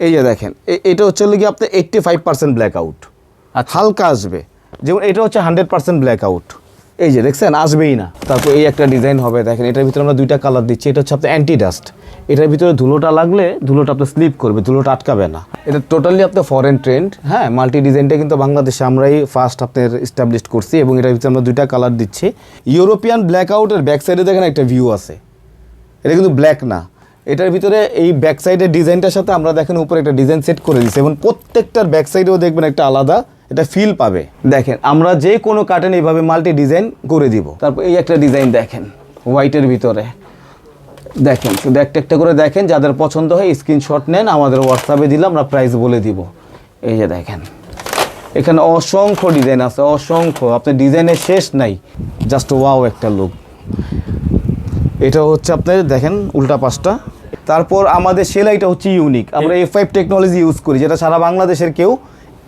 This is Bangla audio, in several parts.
এই যে দেখেন এটা হচ্ছে কি আপনার eighty five percent blackout হালকা আসবে। যেমন এটা হচ্ছে হান্ড্রেড পার্সেন্ট ব্ল্যাক আউট এই যে দেখছেন আসবেই না। তারপর এই একটা ডিজাইন হবে দেখেন এটার ভিতরে আমরা দুইটা কালার দিচ্ছি। এটা হচ্ছে আপনার অ্যান্টি ডাস্ট এটার ভিতরে ধুলোটা লাগলে ধুলোটা আপনার স্লিপ করবে ধুলোটা আটকাবে না। এটা টোটালি আপনার ফরেন ট্রেন্ড হ্যাঁ মাল্টি ডিজাইনটা কিন্তু বাংলাদেশে আমরাই ফার্স্ট আপনার এস্টাবলিশ করছি এবং এটার ভিতরে আমরা দুইটা কালার দিচ্ছি। ইউরোপিয়ান ব্ল্যাক আউটের ব্যাক সাইডে দেখেন একটা ভিউ আছে। এটা কিন্তু ব্ল্যাক না। এটার ভিতরে এই ব্যাক সাইডের ডিজাইনটার সাথে আমরা দেখেন উপরে একটা ডিজাইন সেট করে দিচ্ছি এবং প্রত্যেকটার ব্যাক সাইডেও দেখবেন একটা আলাদা এটা ফিল পাবে। দেখেন, আমরা যে কোনো কাটেন এইভাবে মাল্টি ডিজাইন করে দিব। তারপর এই একটা ডিজাইন দেখেন হোয়াইটের ভিতরে। দেখেন, শুধু একটা একটা করে দেখেন, যাদের পছন্দ হয় স্ক্রিনশট নেন, আমাদের হোয়াটসঅ্যাপে দিলে আমরা প্রাইস বলে দিব। এই যে দেখেন, এখানে অসংখ্য ডিজাইন আছে, অসংখ্য। আপনার ডিজাইনের শেষ নাই জাস্ট ওয়াও একটা লুক এটা হচ্ছে আপনার, দেখেন, উল্টা পাশটা। তারপর আমাদের সেলাইটা হচ্ছে ইউনিক আমরা এফ ফাইভ টেকনোলজি ইউজ করি যেটা সারা বাংলাদেশের কেউ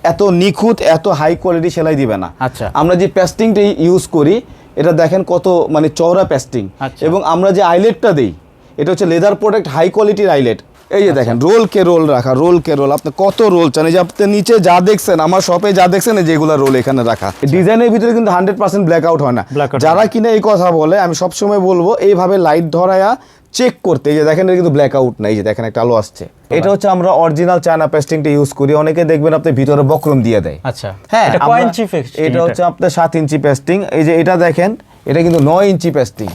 এত নিখুঁত এত হাই কোয়ালিটি সেলাই দিবে না আচ্ছা। আমরা যে প্যাস্টিংটা ইউজ করি এটা দেখেন কত মানে চওড়া প্যাস্টিং আচ্ছা। এবং আমরা যে আইলেটটা দিই এটা হচ্ছে লেদার প্রোডাক্ট হাই কোয়ালিটির আইলেট এই যে দেখেন রোল কে রোল রাখা রোল কে রোল। আপনি কত রোল চান? এই যে আপনি নিচে যা দেখছেন আমার শপে যা দেখছেন এই যেগুলো রোল এখানে রাখা। ডিজাইনের ভিতরে কিন্তু হান্ড্রেড পার্সেন্ট ব্ল্যাক আউট হয় না। যারা কিনা এই কথা বলে আমি সবসময় বলব এইভাবে লাইট ধরায়া চেক করতে। এই যে দেখেন কিন্তু ব্ল্যাক আউট নাই। এই যে দেখেন একটা আলো আসছে। এটা হচ্ছে আমরা অরিজিনাল চায়না পেস্টিংটা ইউজ করি। অনেকে দেখবেন আপনি ভিতরে বক্রম দিয়ে দেয়। আচ্ছা। হ্যাঁ এটা হচ্ছে আপনার সাত ইঞ্চি পেস্টিং এই যে এটা দেখেন এটা কিন্তু নয় ইঞ্চি পেস্টিং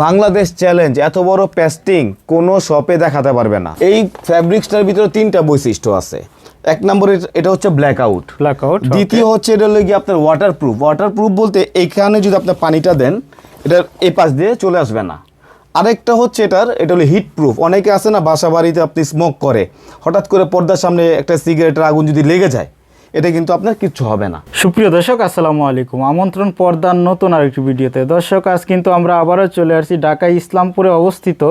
বাংলাদেশ চ্যালেঞ্জ এত বড় প্যাস্টিং কোনো শপে দেখাতে পারবে না। এই ফ্যাব্রিক্সটার ভিতরে তিনটা বৈশিষ্ট্য আছে। এক নম্বরে এটা হচ্ছে ব্ল্যাক আউট ব্ল্যাক আউট দ্বিতীয় হচ্ছে এটা হলো গিয়ে আপনার ওয়াটার প্রুফ ওয়াটার প্রুফ বলতে এখানে যদি আপনি পানিটা দেন এটা এই পাশ দিয়ে চলে আসবে না। আরেকটা হচ্ছে এটার এটা হলো হিট প্রুফ অনেকে আছে না বাসা বাড়িতে আপনি স্মোক করে। হঠাৎ করে পর্দার সামনে একটা সিগারেটের আগুন যদি লেগে যায় এটা কিন্তু আপনার কিচ্ছু হবে না। সুপ্রিয় দর্শক আসসালামু আলাইকুম। আমন্ত্রণ পর্দার নতুন আরেকটি ভিডিওতে। দর্শক আজ কিন্তু আমরা আবারও চলে আসছি ঢাকা ইসলামপুরে অবস্থিত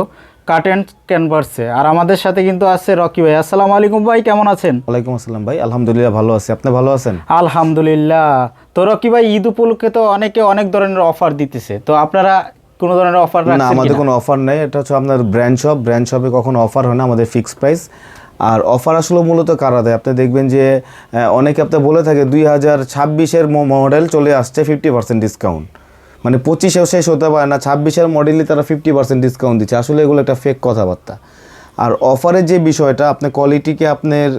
কাট অ্যান্ড ক্যানভার্সে আর আমাদের সাথে কিন্তু আছে রকি ভাই। আসসালামু আলাইকুম ভাই কেমন আছেন? ওয়ালাইকুম আসসালাম ভাই। আলহামদুলিল্লাহ ভালো আছি। আপনি ভালো আছেন? আলহামদুলিল্লাহ। তো রকি ভাই ঈদ উপলক্ষে তো অনেকে অনেক ধরনের অফার দিতেছে। তো আপনারা কোনো ধরনের অফার না আমাদের কোনো অফার নেই। এটা হচ্ছে আপনার ব্র্যান্ড শপ। ব্র্যান্ড শপে কখনো অফার হয় না। আমাদের ফিক্সড প্রাইস। আর অফার আসলে মূলত কারা দেয়? আপনি দেখবেন যে অনেকে আপনি বলে থাকে দুই হাজার ছাব্বিশের মডেল চলে আসছে ফিফটি পার্সেন্ট ডিসকাউন্ট। মানে পঁচিশেও শেষ হতে পারে না ছাব্বিশের মডেলই তারা ফিফটি পার্সেন্ট ডিসকাউন্ট দিচ্ছে। আসলে এগুলো একটা ফেক কথাবার্তা। আর অফারের যে বিষয়টা আপনার কোয়ালিটিকে আপনার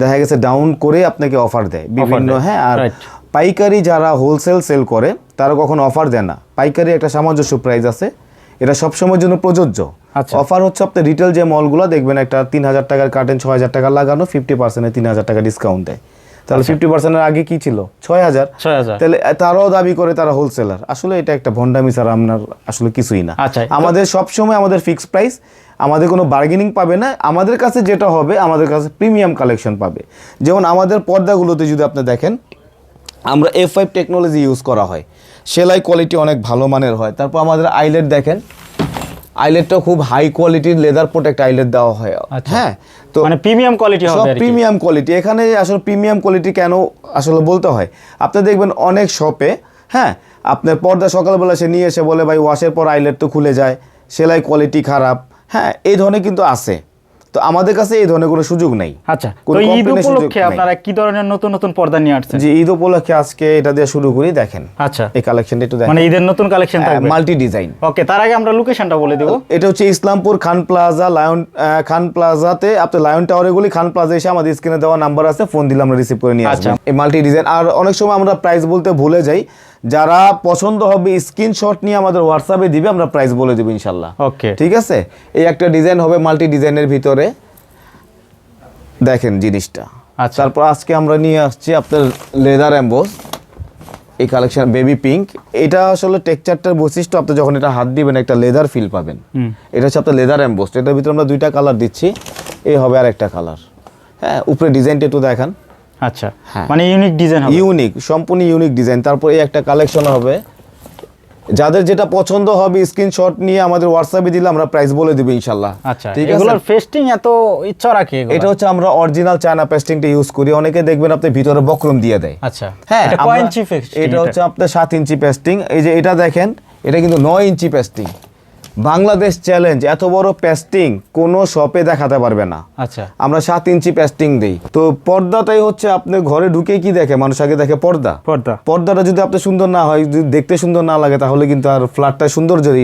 দেখা গেছে ডাউন করে আপনাকে অফার দেয়। বিভিন্ন হ্যাঁ আর পাইকারি যারা হোলসেল সেল করে তারা কখনো অফার দেয় না। পাইকারি একটা সামঞ্জস্য প্রাইস আছে। এটা সবসময়ের জন্য প্রযোজ্য। অফার হচ্ছে আপনার রিটেল যে মলগুলো দেখবেন একটা তিন হাজার টাকার কাটেন ছয় হাজার টাকা লাগানো ফিফটি পার্সেন্টে তিন হাজার টাকা ডিসকাউন্ট দেয়। তাহলে ফিফটি পার্সেন্টের আগে কি ছিল? ছয় হাজার তাহলে তারাও দাবি করে তারা হোলসেলার আসলে এটা একটা ভন্ডামি ছাড়া আপনার আসলে কিছুই না। আচ্ছা, আমাদের সবসময় আমাদের ফিক্সড প্রাইস আমাদের কোনো বার্গেনিং পাবে না। আমাদের কাছে যেটা হবে আমাদের কাছে প্রিমিয়াম কালেকশন পাবে। যেমন আমাদের পর্দাগুলোতে যদি আপনি দেখেন আমরা এফ ফাইভ টেকনোলজি ইউজ করা হয়। সেলাই কোয়ালিটি অনেক ভালো মানের হয়। তারপর আমাদের আইলেট দেখেন আইলেটটা খুব হাই কোয়ালিটির লেদার প্রোটেক্ট আইলেট দেওয়া হয়। আচ্ছা। হ্যাঁ তো মানে প্রিমিয়াম কোয়ালিটি হবে প্রিমিয়াম কোয়ালিটি এখানে আসলে প্রিমিয়াম কোয়ালিটি কেন আসলে বলতে হয়? আপনি দেখবেন অনেক শপে হ্যাঁ আপনার পর্দা সকালবেলা সে নিয়ে এসে বলে ভাই ওয়াশের পর আইলেট তো খুলে যায় সেলাই কোয়ালিটি খারাপ। হ্যাঁ এই ধরনের কিন্তু আছে। তো আমাদের কাছে এই ধরনের কোনো সুযোগ নেই। আচ্ছা তো ঈদ উপলক্ষে আপনারা কি ধরনের নতুন নতুন পর্দা নিয়ে আসছেন? যে ঈদ উপলক্ষে আজকে এটা দিয়ে শুরু করি দেখেন। আচ্ছা। এই কালেকশনটা একটু দেখেন। মানে ঈদের নতুন কালেকশন থাকবে? মাল্টি ডিজাইন ওকে তার আগে আমরা লোকেশনটা বলে দেবো। এটা হচ্ছে ইসলামপুর খান প্লাজা লায়ন খান প্লাজাতে আপনি লায়ন টাওয়ারে গুলি খান প্লাজা এসে আমাদের স্ক্রিনে দেওয়া নাম্বার আছে ফোন দিলে আমরা রিসিভ করে নিয়ে আচ্ছা। আসব। এই মাল্টি ডিজাইন আর অনেক সময় আমরা প্রাইস বলতে ভুলে যাই যারা পছন্দ হবে স্ক্রিনশট নিয়ে আমাদের হোয়াটসঅ্যাপে দিবে আমরা প্রাইস বলে দেবো ইনশাল্লাহ। ওকে ঠিক আছে? এই একটা ডিজাইন হবে মাল্টি ডিজাইনের ভিতরে। দেখেন জিনিসটা। আচ্ছা। তারপর আজকে আমরা নিয়ে আসছি আপনার লেদার অ্যাম্বোস এই কালেকশন বেবি পিঙ্ক এটা আসলে টেক্সচারটার বৈশিষ্ট্য আপনি যখন এটা হাত দিবেন একটা লেদার ফিল পাবেন। এটা হচ্ছে আপনার লেদার অ্যাম্বোস এটার ভিতরে আমরা দুইটা কালার দিচ্ছি। এই হবে আর একটা কালার হ্যাঁ উপরে ডিজাইনটা একটু দেখান। আচ্ছা হ্যাঁ। মানে ইউনিক ডিজাইন হবে। ইউনিক সম্পূর্ণ ইউনিক ডিজাইন তারপর এই একটা কালেকশন হবে। যাদের যেটা পছন্দ হবে স্ক্রিনশট নিয়ে আমাদের হোয়াটসঅ্যাপে দিলে আমরা প্রাইস বলে দেবো ইনশাল্লাহ। আচ্ছা ঠিক আছে? এগুলোর ফেস্টিং এত ইচ্ছা রাখে এটা হচ্ছে আমরা অরিজিনাল চায়না পেস্টিংটা ইউজ করি। অনেকে দেখবেন আপনি ভিতরে বক্রম দিয়ে দেয়। আচ্ছা হ্যাঁ এটা কয় ইঞ্চি ফেস্টিং এটা হচ্ছে আপনার সাত ইঞ্চি পেস্টিং এই যে এটা দেখেন এটা কিন্তু নয় ইঞ্চি পেস্টিং বাংলাদেশ চ্যালেঞ্জ এত বড় পেস্টিং কোনো শপে দেখাতে পারবে না। আচ্ছা। আমরা সাত ইঞ্চি প্যাস্টিং দিই। তো পর্দাটাই হচ্ছে আপনি ঘরে ঢুকে কি দেখে? মানুষ আগে দেখে পর্দা। পর্দা। পর্দাটা যদি আপনার সুন্দর না হয় যদি দেখতে সুন্দর না লাগে তাহলে কিন্তু আর ফ্ল্যাটটা সুন্দর যদি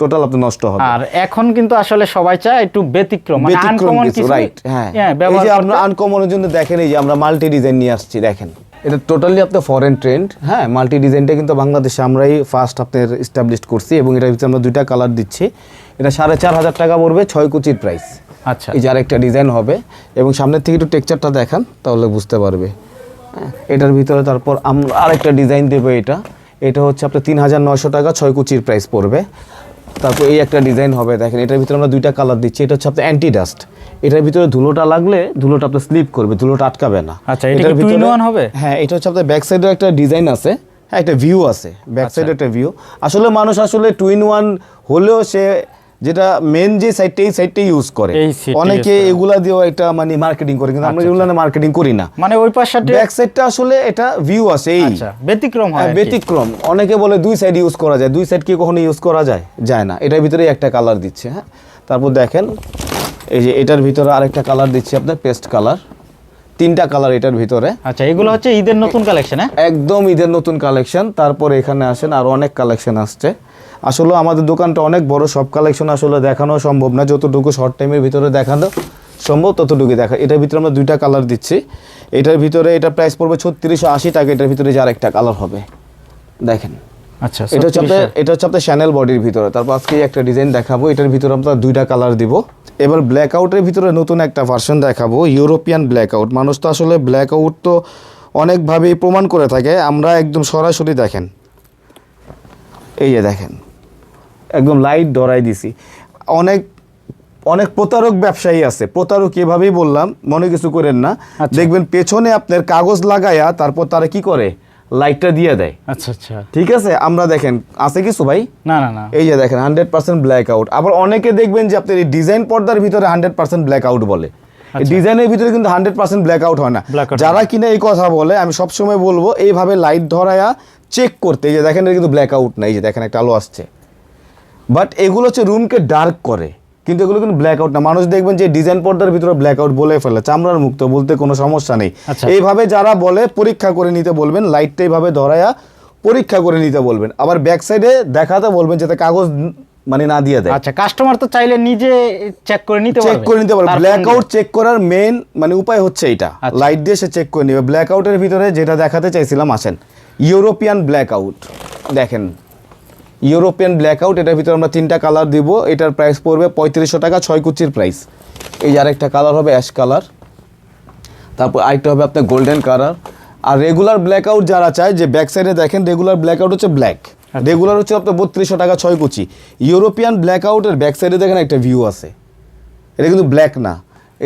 টোটাল আপনার নষ্ট হবে। আর এখন কিন্তু আসলে সবাই চায় একটু ব্যতিক্রম মানে ব্যতিক্রম আনকমন কিছু কিছু। রাইট হ্যাঁ। হ্যাঁ এই যে আপনার আনকমনের জন্য দেখেন এই যে আমরা মাল্টি ডিজাইন নিয়ে আসছি দেখেন। এটা টোটালি আপনার ফরেন ট্রেন্ড হ্যাঁ মাল্টি ডিজাইনটা কিন্তু বাংলাদেশে আমরাই ফার্স্ট আপনার এস্টাবলিশ করছি এবং এটার ভিতরে আমরা দুইটা কালার দিচ্ছি। এটা সাড়ে চার হাজার টাকা পড়বে ছয় কুচির প্রাইস আচ্ছা। এই যে আরেকটা ডিজাইন হবে এবং সামনের থেকে একটু টেক্সচারটা দেখান তাহলে বুঝতে পারবে। হ্যাঁ, এটার ভিতরে তারপর আমরা আরেকটা ডিজাইন দেবো এটা। এটা হচ্ছে আপনার তিন হাজার নয়শো টাকা ছয় কুচির প্রাইস পড়বে। তারপর এই একটা ডিজাইন হবে দেখেন এটার ভিতরে আমরা দুইটা কালার দিচ্ছি এটা হচ্ছে আপনার অ্যান্টি ডাস্ট এটার ভিতরে ধুলোটা লাগলে ধুলোটা আপনার স্লিপ করবে ধুলোটা আটকাবে না আচ্ছা, এটার ভিতরে- হবে? হ্যাঁ এটা হচ্ছে আপনার ব্যাক সাইডের একটা ডিজাইন আছে হ্যাঁ একটা ভিউ আছে ব্যাক আচ্ছা। সাইডে একটা ভিউ আসলে মানুষ আসলে টুইন ওয়ান হলেও সে যেটা মেন যে সাইডটা এই সাইডটাই ইউজ করে। অনেকে এগুলা দিয়েও একটা মানে মার্কেটিং করে কিন্তু আমরা এগুলো মার্কেটিং করি না। মানে ওই পাশাতে ব্যাক সাইডটা আসলে এটা ভিউ আছে এই। আচ্ছা ব্যতিক্রম হয় হ্যাঁ, আর। ব্যতিক্রম। অনেকে বলে দুই সাইড ইউজ করা যায় দুই সাইড কি কখনো ইউজ করা যায়? যায় না। এটার ভিতরে একটা কালার দিচ্ছে হ্যাঁ? তারপর দেখেন এই যে এটার ভিতরে আরেকটা কালার দিচ্ছে আপনার পেস্ট কালার তিনটা কালার এটার ভিতরে। আচ্ছা এগুলো হচ্ছে ঈদের নতুন কালেকশন হ্যাঁ? একদম ঈদের নতুন কালেকশন তারপর এখানে আসেন আরও অনেক কালেকশন আসছে। আসলে আমাদের দোকানটা অনেক বড় সব কালেকশন আসলে দেখানো সম্ভব না। যতটুকু শর্ট টাইমের ভিতরে দেখানো সম্ভব ততটুকু দেখা। এটার ভিতরে আমরা দুইটা কালার দিচ্ছি। এটার ভিতরে এটা প্রাইস পড়বে ছত্রিশশো আশি টাকা এটার ভিতরে যে আরেকটা কালার হবে। দেখেন। আচ্ছা এটা হচ্ছে আপনার এটা হচ্ছে আপনার শ্যানেল বডির ভিতরে। তারপর আজকে একটা ডিজাইন দেখাবো। এটার ভিতরে আমরা দুইটা কালার দিব। এবার ব্ল্যাক আউটের ভিতরে নতুন একটা ভার্সন দেখাবো। ইউরোপিয়ান ব্ল্যাক আউট মানুষ তো আসলে ব্ল্যাক আউট তো অনেকভাবেই প্রমাণ করে থাকে। আমরা একদম সরাসরি দেখেন। এই যে দেখেন। একদম লাইট ডরাই দিছি। অনেক অনেক প্রতারক ব্যবসায়ী আছে। প্রতারক এভাবেই বললাম মনে কিছু করেন না। আচ্ছা। দেখবেন পেছনে আপনার কাগজ লাগায়া তারপর তারা কি করে? লাইটটা দিয়ে দেয়। আচ্ছা আচ্ছা। ঠিক আছে? আমরা দেখেন আছে কিছু ভাই? না না না। এই যে দেখেন হান্ড্রেড পার্সেন্ট ব্ল্যাক আউট আবার অনেকে দেখবেন যে আপনার এই ডিজাইন পর্দার ভিতরে হান্ড্রেড পার্সেন্ট ব্ল্যাক আউট বলে ডিজাইনের ভিতরে কিন্তু হান্ড্রেড পার্সেন্ট ব্ল্যাক আউট হয় না। যারা কিনা এই কথা বলে আমি সবসময় বলব এইভাবে লাইট ধরায়া চেক করতে। এই যে দেখেন কিন্তু ব্ল্যাক আউট না এই যে দেখেন একটা আলো আসছে। বাট এগুলো হচ্ছে রুমকে ডার্ক করে। কিন্তু এগুলো কিন্তু ব্ল্যাক আউট না। মানুষ দেখবেন যে ডিজাইন পর্দার ভিতরে ব্ল্যাক আউট বলে ফেলে চামড়ার মুক্ত বলতে কোনো সমস্যা নেই। আচ্ছা। এইভাবে যারা বলে পরীক্ষা করে নিতে বলবেন লাইটটা এইভাবে ধরায়া পরীক্ষা করে নিতে বলবেন। আবার ব্যাক সাইডে দেখাতে বলবেন যাতে কাগজ মানে না দিয়ে দেয়। আচ্ছা কাস্টমার তো চাইলে নিজে চেক করে নিতে চেক করে নিতে পারবে। ব্ল্যাক আউট চেক করার মেন মানে উপায় হচ্ছে এটা। আচ্ছা। লাইট দিয়ে সে চেক করে নেবে। ব্ল্যাক আউটের ভিতরে যেটা দেখাতে চাইছিলাম আসেন। ইউরোপিয়ান ব্ল্যাক আউট দেখেন ইউরোপিয়ান ব্ল্যাক আউট এটার ভিতরে আমরা তিনটা কালার দিব। এটার প্রাইস পড়বে পঁয়ত্রিশশো টাকা ছয় কুচির প্রাইস এই আরেকটা কালার হবে অ্যাশ কালার তারপর আরেকটা হবে আপনার গোল্ডেন কালার আর রেগুলার ব্ল্যাক আউট যারা চায় যে ব্যাক সাইডে দেখেন রেগুলার ব্ল্যাক আউট হচ্ছে ব্ল্যাক রেগুলার হচ্ছে আপনার বত্রিশশো টাকা ছয় কুচি। ইউরোপিয়ান ব্ল্যাক আউটের ব্যাক সাইডে দেখেন একটা ভিউ আছে। এটা কিন্তু ব্ল্যাক না।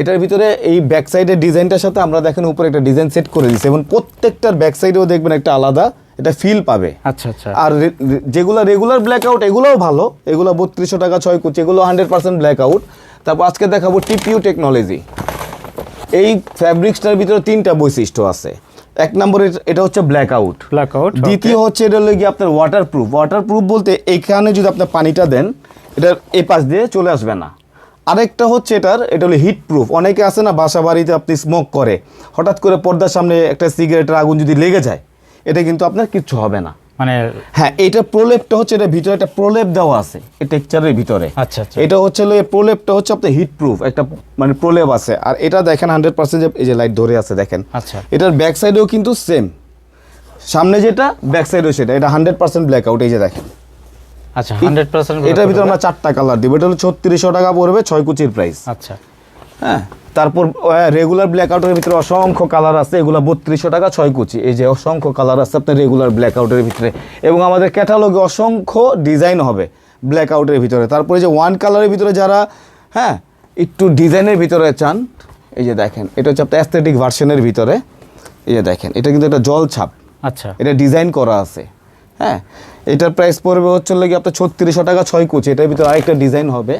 এটার ভিতরে এই ব্যাক সাইডের ডিজাইনটার সাথে আমরা দেখেন উপরে একটা ডিজাইন সেট করে দিচ্ছি এবং প্রত্যেকটার ব্যাক সাইডেও দেখবেন একটা আলাদা এটা ফিল পাবে। আচ্ছা আচ্ছা। আর যেগুলো রেগুলার ব্ল্যাক আউট এগুলোও ভালো। এগুলো বত্রিশশো টাকা ছয় কুচি এগুলো হান্ড্রেড পার্সেন্ট ব্ল্যাক আউট তারপর আজকে দেখাবো টিপিউ টেকনোলজি এই ফ্যাব্রিক্সটার ভিতরে তিনটা বৈশিষ্ট্য আছে। এক নম্বরে এটা হচ্ছে ব্ল্যাক আউট ব্ল্যাক আউট দ্বিতীয় হচ্ছে এটা হলো গিয়ে আপনার ওয়াটার প্রুফ ওয়াটার প্রুফ বলতে এখানে যদি আপনি পানিটা দেন এটা এই পাশ দিয়ে চলে আসবে না। আরেকটা হচ্ছে এটার এটা হলো হিট প্রুফ অনেকে আছে না বাসা বাড়িতে আপনি স্মোক করে। হঠাৎ করে পর্দার সামনে একটা সিগারেটের আগুন যদি লেগে যায় এটা কিন্তু আপনার কিচ্ছু হবে না। মানে হ্যাঁ এটা প্রলেপটা হচ্ছে এটা ভিতরে একটা প্রলেপ দেওয়া আছে এই টেক্সচারের ভিতরে। আচ্ছা আচ্ছা। এটা হচ্ছে এই প্রলেপটা হচ্ছে আপনার হিট প্রুফ একটা মানে প্রলেপ আছে। আর এটা দেখেন হান্ড্রেড পার্সেন্ট এই যে লাইট ধরে আছে দেখেন। আচ্ছা। এটার ব্যাক সাইডেও কিন্তু সেম সামনে যেটা ব্যাক সাইডেও সেটা। এটা হান্ড্রেড পার্সেন্ট ব্ল্যাক আউট এই যে দেখেন। আচ্ছা হান্ড্রেড পার্সেন্ট এটার ভিতরে আমরা চারটা কালার দিব। এটা হলো ছত্রিশশো টাকা পড়বে ছয় কুচির প্রাইস আচ্ছা। হ্যাঁ। তারপর রেগুলার ব্ল্যাক আউটের ভিতরে অসংখ্য কালার আছে এগুলো বত্রিশশো টাকা ছয় কুচি। এই যে অসংখ্য কালার আছে আপনার রেগুলার ব্ল্যাক আউটের ভিতরে। এবং আমাদের ক্যাটালগে অসংখ্য ডিজাইন হবে ব্ল্যাক আউটের ভিতরে। তারপরে যে ওয়ান কালারের ভিতরে যারা হ্যাঁ একটু ডিজাইনের ভিতরে চান এই যে দেখেন এটা হচ্ছে আপনার অ্যাস্থেটিক ভার্সনের ভিতরে। এই যে দেখেন এটা কিন্তু একটা জল ছাপ। আচ্ছা। এটা ডিজাইন করা আছে। হ্যাঁ এটার প্রাইস পড়বে হচ্ছে লাগে আপনার ছত্রিশশো টাকা ছয় কুচি। এটার ভিতরে আরেকটা ডিজাইন হবে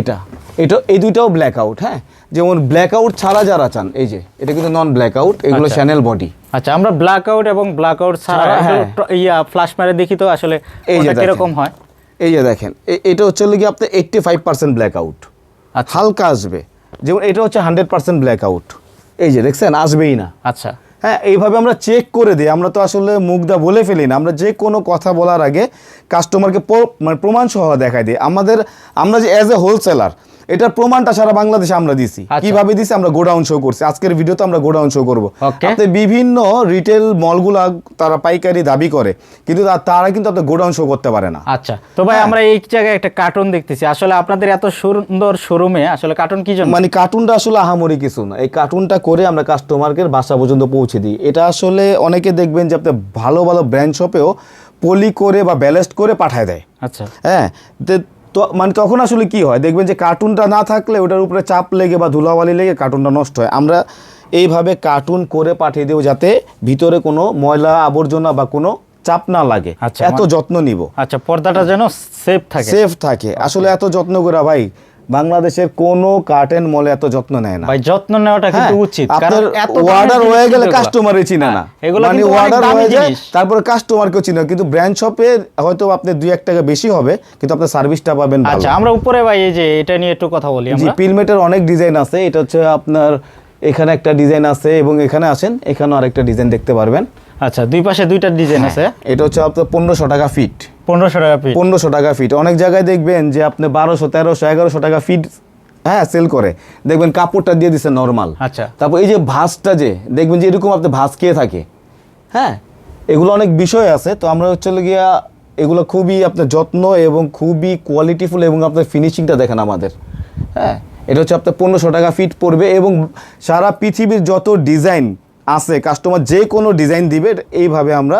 এটা। এটা এই দুইটাও ব্ল্যাক আউট হ্যাঁ? যেমন ব্ল্যাক আউট ছাড়া যারা চান এই যে এটা কিন্তু নন ব্ল্যাক আউট এগুলো। শ্যানেল বডি আচ্ছা আমরা ব্ল্যাক আউট এবং ব্ল্যাক আউট ছাড়া হ্যাঁ। ইয়া ফ্ল্যাশ মেরে দেখি তো আসলে এই যে। কীরকম হয়। এই যে দেখেন এটা হচ্ছে কি আপনার eighty five percent blackout আচ্ছা। হালকা আসবে। যেমন এটা হচ্ছে হান্ড্রেড পার্সেন্ট ব্ল্যাক আউট এই যে দেখছেন আসবেই না। আচ্ছা। হ্যাঁ এইভাবে আমরা চেক করে দিই আমরা তো আসলে মুখদা বলে ফেলি না আমরা যে কোনো কথা বলার আগে কাস্টমারকে মানে প্রমাণ সহ দেখাই দিই। আমাদের আমরা যে অ্যাজ এ হোলসেলার এটার প্রমাণটা সারা বাংলাদেশে আমরা দিছি। আচ্ছা। কীভাবে দিছি? আমরা গোডাউন শো করছি। আজকের ভিডিওতে আমরা গোডাউন শো করব. আপনি বিভিন্ন রিটেল মলগুলা তারা পাইকারি দাবি করে কিন্তু তারা কিন্তু আপনার গোডাউন শো করতে পারে না। আচ্ছা। তো ভাই হ্যাঁ। আমরা এই জায়গায় একটা কার্টুন দেখতেছি। আসলে আপনাদের এত সুন্দর শোরুমে আসলে কার্টুন কি জন্য? মানে কার্টুনটা আসলে আহামরি কিছু না। এই কার্টুনটা করে আমরা কাস্টমারকে বাসা পর্যন্ত পৌঁছে দিই। এটা আসলে অনেকে দেখবেন যে আপনি ভালো ভালো ব্র্যান্ড শপেও পলি করে বা ব্যালেস্ট করে পাঠায় দেয়। আচ্ছা। হ্যাঁ তে- মানে তখন আসলে কি হয়? দেখবেন যে কার্টুনটা না থাকলে ওটার উপরে চাপ লেগে বা ধুলাবালি লেগে কার্টুনটা নষ্ট হয়। আমরা এইভাবে কার্টুন করে পাঠিয়ে দেবো যাতে ভিতরে কোনো ময়লা আবর্জনা বা কোনো চাপ না লাগে। আচ্ছা, এত যত্ন নিব। আচ্ছা পর্দাটা যেন সেফ থাকে। সেফ থাকে। আসলে এত যত্ন করা ভাই বাংলাদেশের কোনো কার্টেন মলে এত যত্ন নেয় না। ভাই যত্ন নেওয়াটা হ্যাঁ, কিন্তু উচিত আপনার এত অর্ডার হয়ে গেলে কিন্তু এগুলো। কাস্টমারে চিনে না। হ্যাঁ, এগুলো মানে অর্ডার হয়ে যায় তারপরে কাস্টমারকেও চিনে। কিন্তু ব্র্যান্ড শপে হয়তো আপনি দুই এক টাকা বেশি হবে কিন্তু আপনার সার্ভিসটা পাবেন ভালো। আচ্ছা আমরা উপরে ভাই এই যে এটা নিয়ে একটু কথা বলি আমরা। পিলমেটের অনেক ডিজাইন আছে। এটা হচ্ছে আপনার এখানে একটা ডিজাইন আছে এবং এখানে আসেন এখানেও আরেকটা ডিজাইন দেখতে পারবেন। আচ্ছা দুই পাশে দুইটা ডিজাইন আছে। এটা হচ্ছে আপনার পনেরোশো টাকা ফিট পনেরোশো টাকা পিস পনেরোশো টাকা ফিট অনেক জায়গায় দেখবেন যে আপনি বারোশো তেরোশো এগারোশো টাকা ফিট হ্যাঁ সেল করে। দেখবেন কাপড়টা দিয়ে দিচ্ছে নর্মাল আচ্ছা। তারপর এই যে ভাঁজটা যে দেখবেন যে এরকম আপনি ভাঁজ খেয়ে থাকে। হ্যাঁ এগুলো অনেক বিষয় আছে। তো আমরা হচ্ছে গিয়া এগুলো খুবই আপনার যত্ন এবং খুবই কোয়ালিটিফুল এবং আপনার ফিনিশিংটা দেখেন আমাদের। হ্যাঁ এটা হচ্ছে আপনার পনেরোশো টাকা ফিট পড়বে এবং সারা পৃথিবীর যত ডিজাইন আছে কাস্টমার যে কোনো ডিজাইন দিবে এইভাবে আমরা।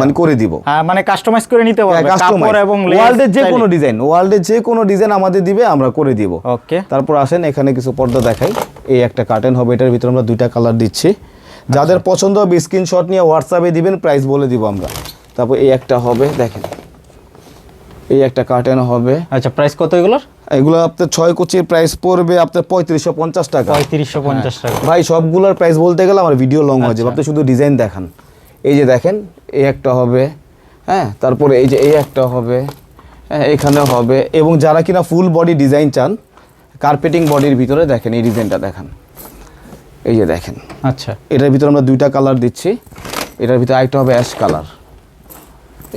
মানে করে দিব। হ্যাঁ মানে কাস্টমাইজ করে নিতে পারবে কাপড় এবং ওয়ার্ল্ডের যে কোনো ডিজাইন ওয়ার্ল্ডের যে কোনো ডিজাইন আমাদের দিবে আমরা করে দিব। ওকে তারপর আসেন এখানে কিছু পর্দা দেখাই। এই একটা কার্টেন হবে এটার ভিতরে আমরা দুইটা কালার দিচ্ছি। যাদের পছন্দ হবে স্ক্রিনশট নিয়ে হোয়াটসঅ্যাপে দিবেন প্রাইস বলে দিব আমরা। তারপর এই একটা হবে দেখেন। এই একটা কার্টেন হবে। আচ্ছা প্রাইস কত এগুলোর? এগুলো আপনার ছয় কোচির প্রাইস পড়বে আপনার পঁয়ত্রিশশো পঞ্চাশ টাকা। পঁয়ত্রিশশো পঞ্চাশ টাকা। ভাই সবগুলোর প্রাইস বলতে গেলে আমার ভিডিও লং হয়ে যাবে। আচ্ছা। আপনি শুধু ডিজাইন দেখান। এই যে দেখেন এই একটা হবে হ্যাঁ? তারপরে এই যে এই একটা হবে হ্যাঁ এখানে হবে। এবং যারা কিনা ফুল বডি ডিজাইন চান কার্পেটিং বডির ভিতরে দেখেন এই ডিজাইনটা দেখান। এই যে দেখেন। আচ্ছা। এটার ভিতরে আমরা দুইটা কালার দিচ্ছি। এটার ভিতরে আরেকটা হবে অ্যাশ কালার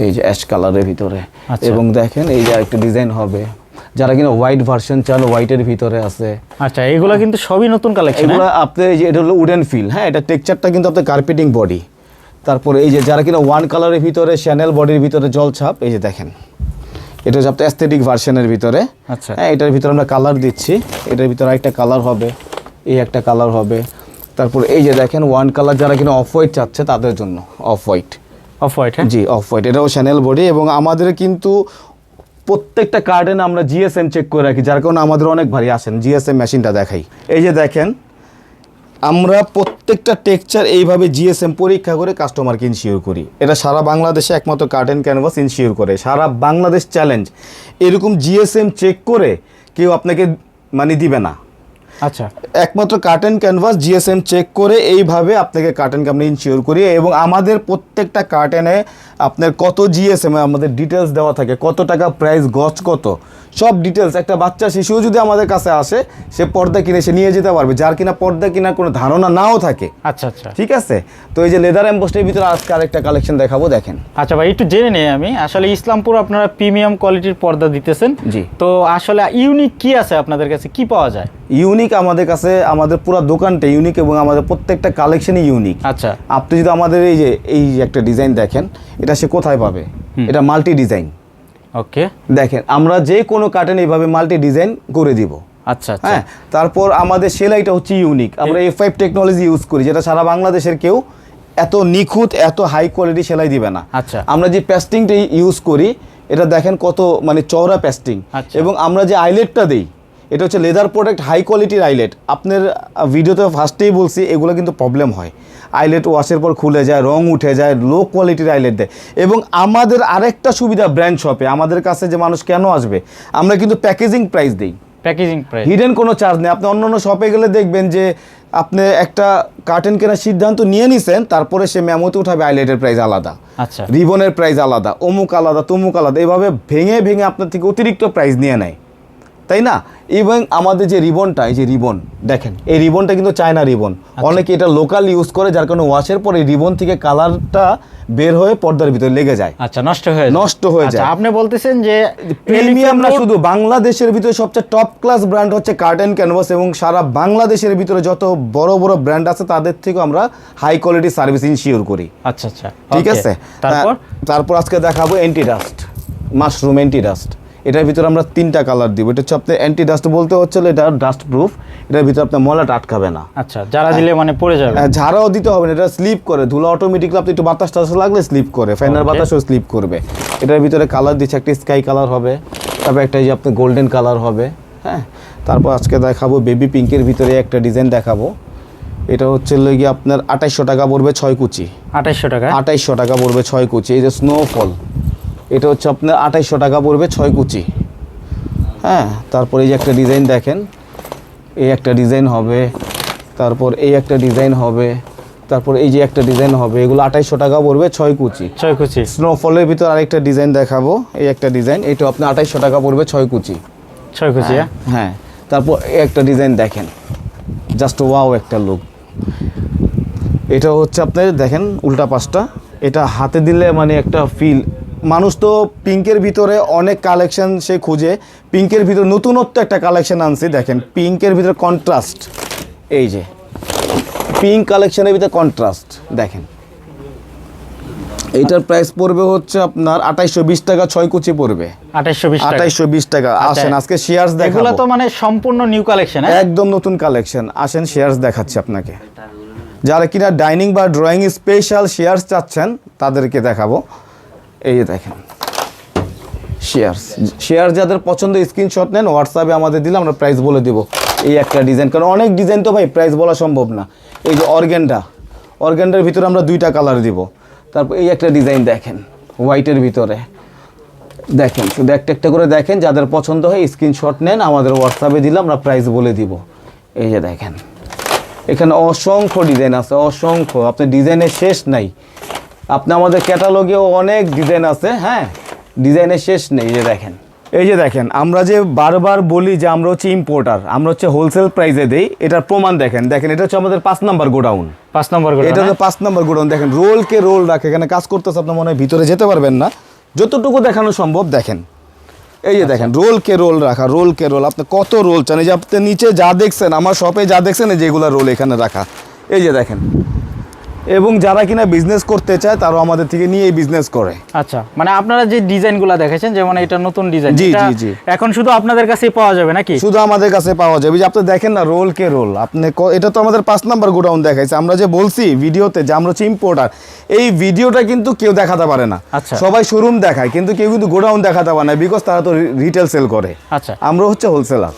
এই যে অ্যাশ কালারের ভিতরে। আচ্ছা। এবং দেখেন এই যে আরেকটা ডিজাইন হবে। যারা কিনা হোয়াইট ভার্সন চান হোয়াইটের ভিতরে আছে। আচ্ছা এগুলো কিন্তু সবই নতুন কালেকশন এগুলো আপনি যে এটা হলো উডেন ফিল হ্যাঁ? এটা টেক্সচারটা কিন্তু আপনার কার্পেটিং বডি তারপরে এই যে যারা কিনা ওয়ান কালারের ভিতরে শ্যানেল বডির ভিতরে জল ছাপ এই যে দেখেন এটা হচ্ছে আপনার অ্যাস্থেটিক ভার্সনের ভিতরে। আচ্ছা। হ্যাঁ এটার ভিতরে আমরা কালার দিচ্ছি এটার ভিতরে একটা কালার হবে এই একটা কালার হবে। তারপর এই যে দেখেন ওয়ান কালার যারা কিনা অফ হোয়াইট চাচ্ছে তাদের জন্য অফ হোয়াইট অফ হোয়াইট হ্যাঁ? জি অফ হোয়াইট এটাও শ্যানেল বডি এবং আমাদের কিন্তু প্রত্যেকটা কার্ডেন আমরা জিএসএম চেক করে রাখি যার কারণে আমাদের অনেক ভারী আসেন জিএসএম মেশিনটা দেখাই। এই যে দেখেন আমরা প্রত্যেকটা টেক্সচার এইভাবে জিএসএম পরীক্ষা করে কাস্টমারকে ইনশিওর করি। এটা সারা বাংলাদেশে একমাত্র কার্টেন ক্যানভাস ইনশিওর করে। সারা বাংলাদেশ চ্যালেঞ্জ এরকম জিএসএম চেক করে কেউ আপনাকে মানে দিবে না। আচ্ছা। একমাত্র কার্টেন ক্যানভাস জিএসএম চেক করে এইভাবে আপনাকে কার্টেনকে আমরা ইনশিওর করি এবং আমাদের প্রত্যেকটা কার্টেনে আপনার কত জিএসএম আমাদের ডিটেলস দেওয়া থাকে কত টাকা প্রাইস গজ কত সব ডিটেলস একটা বাচ্চা শিশুও যদি আমাদের কাছে আসে সে পর্দা কিনে সে নিয়ে যেতে পারবে। যার কিনা পর্দা কিনার কোনো ধারণা নাও থাকে। আচ্ছা আচ্ছা। ঠিক আছে? তো এই যে লেদার এম্বোস্টের ভিতরে আজকে আরেকটা কালেকশন দেখাবো দেখেন। আচ্ছা ভাই একটু জেনে নেই আমি। আসলে ইসলামপুর আপনারা প্রিমিয়াম কোয়ালিটির পর্দা দিতেছেন। জি। তো আসলে ইউনিক কি আছে আপনাদের কাছে? কি পাওয়া যায়? ইউনিক আমাদের কাছে আমাদের পুরো দোকানটা ইউনিক এবং আমাদের প্রত্যেকটা কালেকশনই ইউনিক আচ্ছা। আপনি যদি আমাদের এই যে এই একটা ডিজাইন দেখেন এটা সে কোথায় পাবে? এটা মাল্টি ডিজাইন ওকে দেখেন আমরা যে কোনো কার্টেন এইভাবে মাল্টি ডিজাইন করে দিব। আচ্ছা আচ্ছা। হ্যাঁ তারপর আমাদের সেলাইটা হচ্ছে ইউনিক আমরা এফ ফাইভ টেকনোলজি ইউজ করি যেটা সারা বাংলাদেশের কেউ এত নিখুঁত এত হাই কোয়ালিটি সেলাই দিবে না। আচ্ছা। আমরা যে প্যাস্টিংটা ইউজ করি এটা দেখেন কত মানে চওড়া প্যাস্টিং আচ্ছা। এবং আমরা যে আইলেটটা দিই এটা হচ্ছে লেদার প্রোডাক্ট হাই কোয়ালিটির আইলেট আপনার ভিডিওতে ফার্স্টেই বলছি এগুলো কিন্তু প্রবলেম হয়। আইলেট ওয়াশের পর খুলে যায় রং উঠে যায় লো কোয়ালিটির আইলেট দেয়। এবং আমাদের আরেকটা সুবিধা ব্র্যান্ড শপে আমাদের কাছে যে মানুষ কেন আসবে আমরা কিন্তু প্যাকেজিং প্রাইস দিই। প্যাকেজিং প্রাইস হিডেন কোনো চার্জ নেই। আপনি অন্য অন্য শপে গেলে দেখবেন যে আপনি একটা কার্টেন কেনার সিদ্ধান্ত নিয়ে নিছেন তারপরে সে মেমোতে উঠাবে আইলাইটের প্রাইস আলাদা। আচ্ছা। রিবনের প্রাইস আলাদা অমুক আলাদা তমুক আলাদা। এইভাবে ভেঙে ভেঙে আপনার থেকে অতিরিক্ত প্রাইস নিয়ে নেয়। তাই না? এবং আমাদের যে রিবনটা এই যে রিবন দেখেন এই রিবনটা কিন্তু চায়না রিবন। অনেকে এটা লোকাল ইউজ করে যার কারণে ওয়াশের পরে রিবন থেকে কালারটা বের হয়ে পর্দার ভিতরে লেগে যায়। আচ্ছা নষ্ট হয়ে যায়। নষ্ট হয়ে আচ্ছা, যায়। আপনি বলতেছেন যে প্রিমিয়াম না শুধু বাংলাদেশের ভিতরে সবচেয়ে টপ ক্লাস ব্র্যান্ড হচ্ছে কার্টেন ক্যানভাস এবং সারা বাংলাদেশের ভিতরে যত বড় বড় ব্র্যান্ড আছে তাদের থেকে আমরা হাই কোয়ালিটি সার্ভিস ইনশিওর করি। আচ্ছা আচ্ছা। ঠিক আছে? তারপর? তারপর আজকে দেখাবো anti dust mushroom anti dust এটার ভিতরে আমরা তিনটা কালার দিব। এটা হচ্ছে আপনার অ্যান্টি ডাস্ট বলতে হচ্ছে এটা ডাস্ট প্রুফ এটার ভিতরে আপনার মলাটা আটকাবে না। আচ্ছা যারা দিলে মানে পড়ে যাবে। আহ, ঝাড়াও দিতে হবে না এটা স্লিপ করে। ধুলো অটোমেটিকলি আপনি একটু বাতাস টাতাস লাগলে স্লিপ করে ফ্যানের বাতাসও স্লিপ করবে। এটার ভিতরে কালার দিচ্ছে একটা স্কাই কালার হবে তারপর একটা যে আপনার গোল্ডেন কালার হবে হ্যাঁ। তারপর আজকে দেখাবো বেবি পিঙ্কের ভিতরে একটা ডিজাইন দেখাবো। এটা হচ্ছে গিয়ে আপনার আঠাইশশো টাকা পড়বে ছয় কুচি। আঠাইশশো টাকা। আঠাইশশো টাকা পড়বে ছয় কুচি এই যে স্নোফল এটা হচ্ছে আপনার আঠাইশশো টাকা পড়বে ছয় কুচি। হ্যাঁ তারপর এই যে একটা ডিজাইন দেখেন এই একটা ডিজাইন হবে তারপর এই একটা ডিজাইন হবে তারপর এই যে একটা ডিজাইন হবে এগুলো আঠাইশশো টাকা পড়বে ছয় কুচি। ছয় কুচি। স্নোফলের ভিতর আরেকটা ডিজাইন দেখাবো এই একটা ডিজাইন এটা আপনার আঠাইশশো টাকা পড়বে ছয় কুচি। ছয় কুচি হ্যাঁ? হ্যাঁ তারপর এই একটা ডিজাইন দেখেন জাস্ট ওয়াও একটা লুক এটা হচ্ছে আপনার দেখেন উল্টা পাশটা এটা হাতে দিলে মানে একটা ফিল মানুষ তো পিঙ্কের ভিতরে অনেক কালেকশন সে খুঁজে। পিঙ্কের ভিতরে নতুনত্ব একটা কালেকশন আনছি দেখেন পিঙ্কের ভিতরে কন্ট্রাস্ট এই যে পিঙ্ক কালেকশনের ভিতরে কন্ট্রাস্ট দেখেন। এইটার প্রাইস পড়বে হচ্ছে আপনার আঠাইশশো বিশ টাকা ছয় কুচি পড়বে। আঠাইশশো বিশ টাকা। টাকা। আসেন আজকে শেয়ার্স দেখাবো। তো মানে সম্পূর্ণ নিউ কালেকশন হ্যাঁ? একদম নতুন কালেকশন আসেন শেয়ার্স দেখাচ্ছি আপনাকে। যারা কিনা ডাইনিং বা ড্রয়িং স্পেশাল শেয়ার্স চাচ্ছেন তাদেরকে দেখাবো। এই যে দেখেন। শেয়ার শেয়ার যাদের পছন্দ স্ক্রিনশট নেন হোয়াটসঅ্যাপে আমাদের দিলে আমরা প্রাইস বলে দিব। এই একটা ডিজাইন কারণ অনেক ডিজাইন তো ভাই প্রাইস বলা সম্ভব না। এই যে অর্গেন্ডা অর্গেন্ডার ভিতরে আমরা দুইটা কালার দিব। তারপর এই একটা ডিজাইন দেখেন হোয়াইটের ভিতরে। দেখেন, শুধু একটা একটা করে দেখেন, যাদের পছন্দ হয় স্ক্রিনশট নেন, আমাদের হোয়াটসঅ্যাপে দিলে আমরা প্রাইস বলে দিব। এই যে দেখেন। এখানে অসংখ্য ডিজাইন আছে, অসংখ্য। আপনার ডিজাইনের শেষ নাই। আপনি আমাদের ক্যাটালগেও অনেক ডিজাইন আছে হ্যাঁ? ডিজাইনের শেষ নেই যে দেখেন। এই যে দেখেন আমরা যে বারবার বলি যে আমরা হচ্ছে ইম্পোর্টার আমরা হচ্ছে হোলসেল প্রাইসে দেই এটার প্রমাণ দেখেন। দেখেন এটা হচ্ছে আমাদের পাঁচ নাম্বার গোডাউন। পাঁচ নম্বর এটা না? তো পাঁচ নম্বর গোডাউন। দেখেন রোলকে রোল রাখে এখানে কাজ করতেছে আপনার মনে হয় ভিতরে যেতে পারবেন না। যতটুকু দেখানো সম্ভব দেখেন। এই যে দেখেন রোলকে রোল রাখা রোলকে রোল আপনি কত রোল চান? এই যে আপনি নিচে যা দেখছেন আমার শপে যা দেখছেন এই যেগুলো রোল এখানে রাখা। এই যে দেখেন এবং যারা কিনা বিজনেস করতে চায় তারাও আমাদের থেকে নিয়ে বিজনেস করে। আচ্ছা মানে আপনারা যে ডিজাইনগুলো দেখেছেন যেমন এটা নতুন ডিজাইন জি, জি, জি। এখন শুধু আপনাদের কাছেই পাওয়া যাবে নাকি? শুধু আমাদের কাছে পাওয়া যাবে। যে আপনি দেখেন না রোল কে রোল আপনি এটা তো আমাদের পাঁচ নাম্বার গোডাউন দেখাইছে। আমরা যে বলছি ভিডিওতে যে আমরা হচ্ছে ইম্পোর্টার এই ভিডিওটা কিন্তু কেউ দেখাতে পারে না। আচ্ছা। সবাই শোরুম দেখায় কিন্তু কেউ কিন্তু গোডাউন দেখাতে পারে না বিকজ তারা তো রিটেল সেল করে। আচ্ছা। আমরা হচ্ছে হোলসেলার